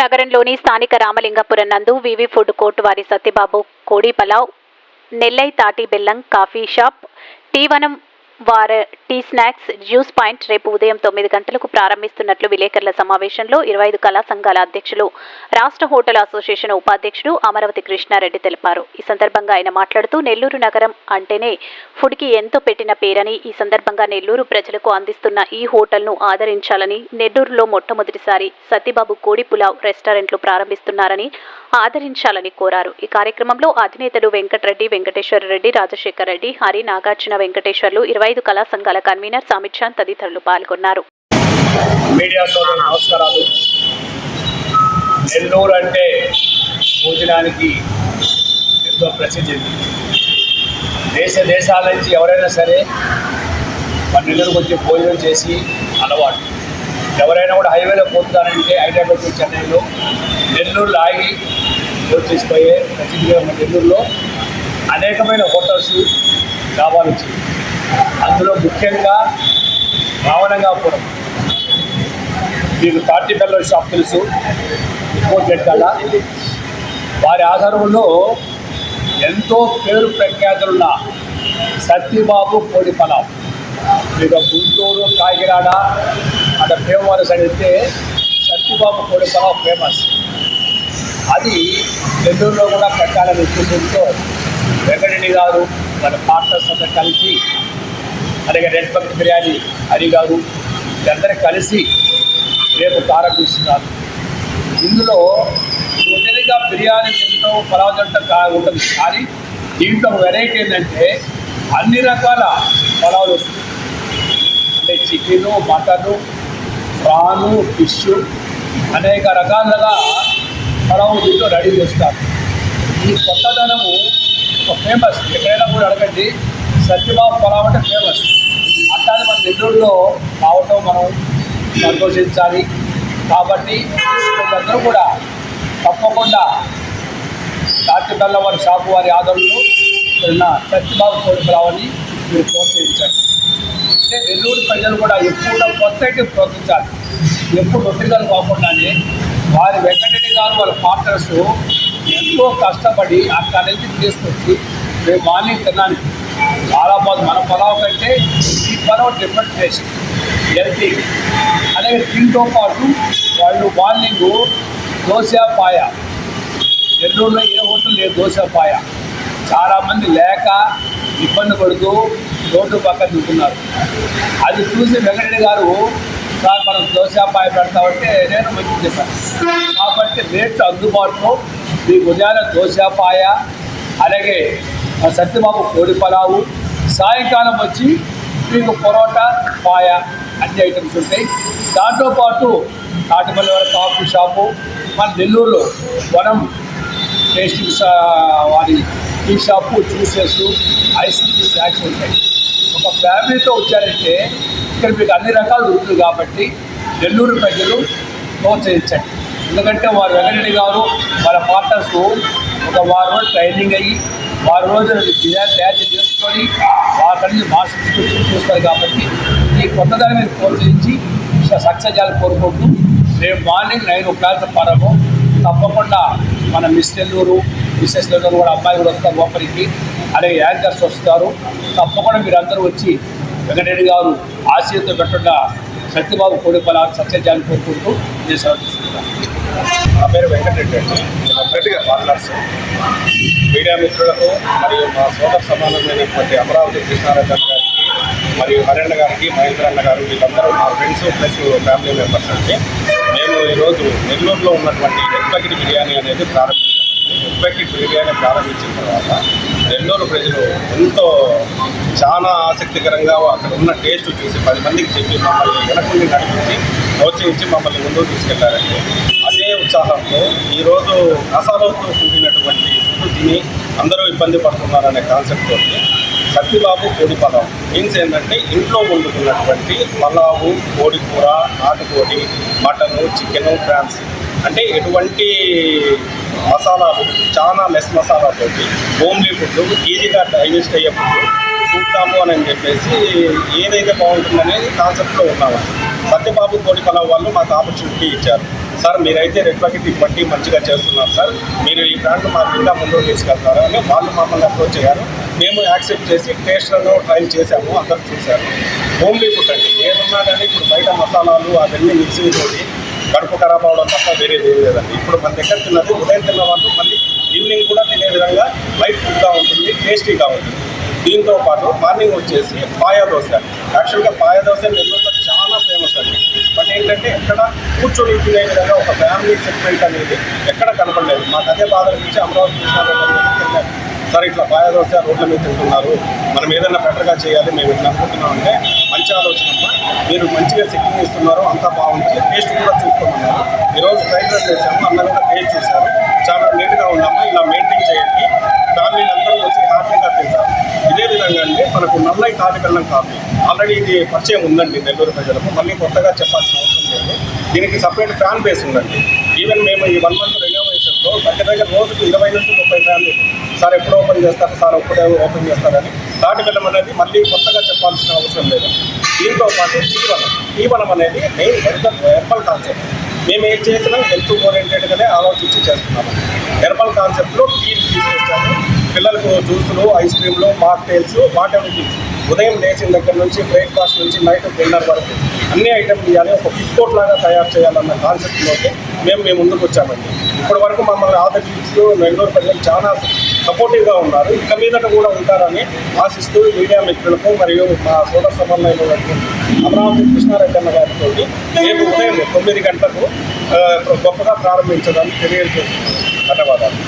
నగరంలోని స్థానిక రామలింగపురం నందు వివి ఫుడ్ కోర్ట్ వారి సత్యబాబు కోడి పలావ్ నెల్లై తాటి బెల్లం కాఫీ షాప్ టీవనం వార టీ స్నాక్స్ జ్యూస్ పాయింట్ రేపు ఉదయం తొమ్మిది గంటలకు ప్రారంభిస్తున్నట్లు విలేకరుల సమావేశంలో ఇరవై ఐదు కళా సంఘాల అధ్యక్షులు రాష్ట్ర హోటల్ అసోసియేషన్ ఉపాధ్యక్షుడు అమరావతి కృష్ణారెడ్డి తెలిపారు. ఈ సందర్భంగా ఆయన మాట్లాడుతూ నెల్లూరు నగరం అంటేనే ఫుడ్కి ఎంతో పెట్టిన పేరని ఈ సందర్భంగా నెల్లూరు ప్రజలకు అందిస్తున్న ఈ హోటల్ను ఆదరించాలని నెల్లూరులో మొట్టమొదటిసారి సత్యబాబు కోడి పులావ్ రెస్టారెంట్లు ప్రారంభిస్తున్నారని ఆదరించాలని కోరారు. ఈ కార్యక్రమంలో అధినేతలు వెంకటరెడ్డి వెంకటేశ్వర రెడ్డి రాజశేఖర్ రెడ్డి హరి నాగార్జున వెంకటేశ్వర్లు ఇరవై ఐదు కళా సంఘాల కన్వీనర్ సామిత్ చాంద్ తదితరులు పాల్గొన్నారు. మీడియా సోదరు నమస్కారాలు. నెల్లూరు అంటే భోజనానికి ఎంతో ప్రసిద్ధి. దేశ దేశాల నుంచి ఎవరైనా సరే మన నెల్లూరుకు వచ్చి భోజనం చేసి అలవాటు. ఎవరైనా కూడా హైవేలో పోతున్నారంటే హైదరాబాద్ చెన్నైలో నెల్లూరులో ఆగి భోజనం తీసుకుపోయే ప్రసిద్ధిగా మన నెల్లూరులో అనేకమైన హోటల్స్ డాబాలు వచ్చింది అందులో ముఖ్యంగా రావణంగాపురం. మీకు తాటి బెల్లర్ షాప్ తెలుసు ఇంకోటి కాడ వారి ఆధారంలో ఎంతో పేరు ప్రఖ్యాతులున్న సత్యబాబు కోడి పలావ్. మీకు గుంటూరు కాకినాడ అక్కడ భీమవరం సైడ్ అయితే సత్యబాబు కోడి పలావ్ ఫేమస్ అది నెల్లూరులో కూడా పెట్టాలని ఉద్దేశంతో వెంకటరెడ్డి గారు మన పార్ట్నర్స్ అంతా కలిసి అలాగే రెడ్ పక్క బిర్యానీ హరి గారు వీళ్ళందరూ కలిసి రేపు ప్రారంభిస్తున్నారు ఇందులో ఒకేగా బిర్యానీ ఎంతో పలావ్ ఉంటుంది. కానీ దీంట్లో వెరైటీ ఏంటంటే అన్ని రకాల పలావులు వస్తుంది. అంటే చికెను మటను ప్రాను ఫిష్ అనేక రకాలుగా పలావు దీంట్లో రెడీ చేస్తారు. ఈ కొత్తదనము ఒక ఫేమస్ ఎక్కడైనా కూడా అడగండి. సత్యభావ పొలం అంటే ఫేమస్ అట్లానే మన నెల్లూరులో రావటం మనం సంతోషించాలి. కాబట్టి అందరూ కూడా తప్పకుండా తాటి బెల్లవారి షాపు వారి ఆదరణలో వెళ్ళిన సత్యబాబు కోడి మీరు ప్రోత్సహించండి అంటే నెల్లూరు ప్రజలు కూడా ఎప్పుడు కొత్త అయితే ప్రోత్సహించాలి. ఎప్పుడు ఒత్తిడిగా కాకుండానే వారి వెంకటరెడ్డి గారు వాళ్ళ పార్ట్నర్స్ ఎంతో కష్టపడి అక్కడ నుంచి తీసుకొచ్చి మేము మార్నింగ్ తిన్నాను చాలా బాగుంది. మన పొలావ్ కంటే ఈ పొలావ్ డిఫరెంట్ టేస్ట్ హెల్తీ అలాగే దీంతో పాటు వాళ్ళు మార్నింగ్ దోశ పాయ. నెల్లూరులో ఏ హోటల్ లేదు దోశ పాయ. చాలామంది లేక ఇబ్బంది పడుతూ రోడ్డు పక్కన తింటున్నారు. అది చూసి వెంకటరెడ్డి గారు సార్ మనం దోశ పాయ పెడతామంటే నేను మంచి చెప్పాను కాబట్టి రేట్లు అందుబాటులో. మీకు ఉదయాన్నే దోశ పాయ అలాగే సత్యబాబు కోడి పలావు. సాయంకాలం వచ్చి మీకు పొరోటా పాయ అన్ని ఐటమ్స్ ఉంటాయి. దాంతోపాటు తాటిపల్లి వారి కాఫీ షాపు మన నెల్లూరులో వనం టేస్టింగ్ వారి tea shop juices ice cream snacks ఉంటాయి. ఒక ఫ్యామిలీతో వచ్చారంటే ఇక్కడ మీకు అన్ని రకాలు దొరుకుతుంది కాబట్టి నెల్లూరు ప్రజలు ప్రోత్సహించండి. ఎందుకంటే వారు వెంకటరెడ్డి గారు వాళ్ళ పార్ట్నర్స్ ఒక వారం ట్రైనింగ్ అయ్యి వారి రోజున తయారు చేసుకొని వారి నుంచి మాస్టర్ చూస్తారు కాబట్టి ఈ కొత్త దాని మీద ప్రోత్సహించి సక్సెస్ చేయాలని కోరుకుంటూ రేపు మార్నింగ్ నైన్ ఓ క్లాక్ పడము తప్పకుండా మన మిస్ నెల్లూరు మిస్సెస్ నెల్లూరు కూడా అబ్బాయి కూడా వస్తారు లోపలికి. అలాగే యాంకర్స్ వస్తారు. తప్పకుండా మీరందరూ వచ్చి వెంకటరెడ్డి గారు ఆశయంతో పెట్టకుండా సత్యబాబు కోడిపల సత్యజాన్ని కోరుకుంటూ నేను సెలవు తీసుకుంటాను నా పేరు వెంకటరెడ్డి అన్నట్టుగా పార్లర్స్ మీడియా మిత్రులకు మరియు మా సోదర సమానమైనటువంటి అమరావతి కృష్ణారెడ్డి గారికి మరియు హరణ్ గారికి మహేంద్ర అన్న గారు వీళ్ళందరూ మా ఫ్రెండ్స్ ప్లస్ ఫ్యామిలీ మెంబర్స్ అండి. మేము ఈరోజు నెల్లూరులో ఉన్నటువంటి ఎగ్ బిర్యానీ అనేది ప్రారంభించాము ఎగ్ బిర్యానీ ప్రారంభించిన తర్వాత నెల్లూరు ప్రజలు ఎంతో చాలా ఆసక్తికరంగా అక్కడ ఉన్న టేస్ట్ చూసి పది మందికి చెప్పి మమ్మల్ని వెనకుండి నడిపించి ప్రోత్సహించి మమ్మల్ని ముందుకు తీసుకెళ్ళారండి. అదే ఉత్సాహంతో ఈరోజు మసాలాతో కూడినటువంటి తిని అందరూ ఇబ్బంది పడుతున్నారనే కాన్సెప్ట్ తోటి సత్యబాబు కోడి పలావ్ మీన్స్ ఏంటంటే ఇంట్లో వండుకున్నటువంటి పలావు కోడి కూర నాటుకోడి మటను చికెను ఫ్రాన్స్. అంటే ఎటువంటి మసాలాలు చాలా లెస్ మసాలాతోటి హోమ్లీ ఫుడ్ ఈజీగా డైజెస్ట్ అయ్యే ఫుడ్ చూద్దాము అని చెప్పేసి ఏదైతే బాగుంటుందనేది కాన్సెప్ట్లో ఉన్నామండి. సత్యబాబు కోడి పలావ్ వాళ్ళు మాకు ఆపర్చునిటీ ఇచ్చారు. సార్ మీరైతే రెడ్ బకెట్ బట్టి మంచిగా చేస్తున్నారు సార్. మీరు ఈ బ్రాండ్ మాకు ఇంకా ముందుకు తీసుకెళ్తారు అని వాళ్ళు మమ్మల్ని అప్రోచ్ అయ్యారు మేము యాక్సెప్ట్ చేసి టేస్ట్లను ట్రై చేసాము అందరూ చూశారు. హోమ్లీ ఫుడ్ అండి. ఏమన్నా కానీ ఇప్పుడు బయట మసాలాలు అవన్నీ మిక్సింగ్ తోటి కడుపు ఖరాబ్ అవడం తప్ప వేరేది ఏం లేదండి. ఇప్పుడు మన దగ్గర తిన్నది ఉదయం తిన్న వాళ్ళు మళ్ళీ ఈవినింగ్ కూడా తినే విధంగా లైట్ ఫుడ్గా ఉంటుంది టేస్టీగా ఉంటుంది. దీంతో పాటు మార్నింగ్ వచ్చేసి పాయా దోశ. యాక్చువల్గా పాయా దోశ నెల్లూరులో చాలా ఫేమస్ అండి. బట్ ఏంటంటే ఎక్కడ కూర్చొని తినే విధంగా ఒక ఫ్యామిలీ సెగ్మెంట్ అనేది ఎక్కడ కనపడలేదు. మాకు అదే బాధ నుంచి అమరావతి కృష్ణారావు సార్ ఇట్లా పాయదోశ రోడ్ల మీద తింటున్నారు. మనం ఏదైనా బెటర్గా చేయాలి మేము ఇట్లా అనుకుంటున్నాం అంటే మంచి ఆలోచన మీరు మంచిగా చెక్కింగ్ ఇస్తున్నారు అంతా బాగుంది టేస్ట్ కూడా చూసుకోమన్నారు. ఈరోజు ట్రైన్ రన్ చేశాము అన్న కూడా టేస్ట్ చూశారు. చాలా నీట్గా ఉన్నాము ఇలా మెయింటైన్ చేయండి. ఫ్యామిలీలు అందరూ వచ్చి హ్యాపీగా తింటారు. ఇదే విధంగా అండి మనకు నల్లై తాటి బెల్లం కాఫీ ఆల్రెడీ ఇది పరిచయం ఉందండి నెల్లూరు ప్రజలకు. మళ్ళీ కొత్తగా చెప్పాల్సిన అవసరం లేదు. దీనికి సపరేట్ ఫ్యాన్ బేస్ ఉందండి. ఈవెన్ మేము ఈ వన్ మంత్ రెనోవేషన్లో దగ్గర దగ్గర రోజుకు ఇరవై నుంచి ముప్పై ఫ్యాన్లు సార్ ఎప్పుడు ఓపెన్ చేస్తారు సార్ ఎప్పుడే ఓపెన్ చేస్తారని దాటి బెల్లం అనేది మళ్ళీ కొత్తగా చెప్పాల్సిన అవసరం లేదు. దీంతో పాటు తీవనం తీవనం అనేది మెయిన్ హెల్త్ హెర్బల్ కాన్సెప్ట్ మేము ఏం చేసినా హెల్త్ ఓరియంటెడ్గానే ఆలోచించి చేస్తున్నాము. హెర్బల్ కాన్సెప్ట్లో టీ జ్యూసులు ఐస్ క్రీమ్లు మాక్టైల్స్ వాటర్ ఉదయం లేచిన దగ్గర నుంచి బ్రేక్ఫాస్ట్ నుంచి నైట్ డిన్నర్ వరకు అన్ని ఐటమ్ ఇవ్వాలి ఒక ఫుడ్ కోర్ట్ లాగా తయారు చేయాలన్న కాన్సెప్ట్లోకి మేము మేము ముందుకు వచ్చామండి. ఇప్పటి వరకు మమ్మల్ని ఆదర్శిస్తూ నెల్లూరు ప్రజలు చాలా సపోర్టివ్గా ఉన్నారు. ఇక మీదట కూడా ఉంటారని ఆశిస్తూ మీడియా మిత్రులకు మరియు మా సోదర సమన్వయంలో అమరావతి కృష్ణారెడ్డి అన్న గారితో రేపు ఉదయం తొమ్మిది గంటలకు గొప్పగా ప్రారంభించడానికి తెలియజేస్తున్నాను ధన్యవాదాలు.